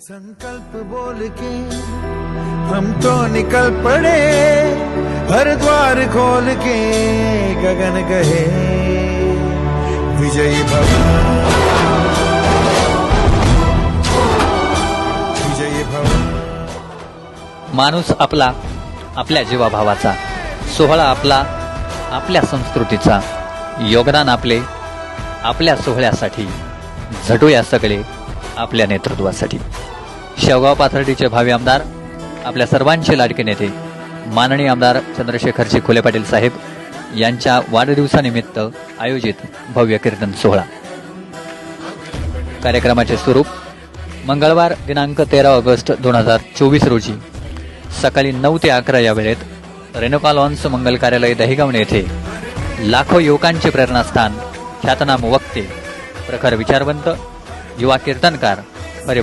संकल्प बोल के हम तो निकल पड़े हर द्वार खोल के गगन गहे। विजयी भव। विजयी भव। माणूस आपला आपल्या जीवाभावाचा सोहळा आपला आपल्या संस्कृतीचा योगदान आपले आपल्या सोहळ्यासाठी झटूया सगळे. आपल्या नेतृत्वासाठी. शेवगाव पाथर्डीचे भावी आमदार आपल्या सर्वांचे लाडके नेते माननीय आमदार चंद्रशेखरजी खोले पाटील साहेब यांच्या वाढदिवसानिमित्त आयोजित भव्य कीर्तन सोहळा. कार्यक्रमाचे स्वरूप मंगळवार दिनांक तेरा ऑगस्ट दोन हजार चोवीस रोजी सकाळी नऊ ते अकरा या वेळेत रेणुका लॉन्स मंगल कार्यालय दहिगावणे येथे लाखो युवकांचे प्रेरणास्थान ख्यातनाम वक्ते प्रखर विचारवंत युवा कीर्तनकार.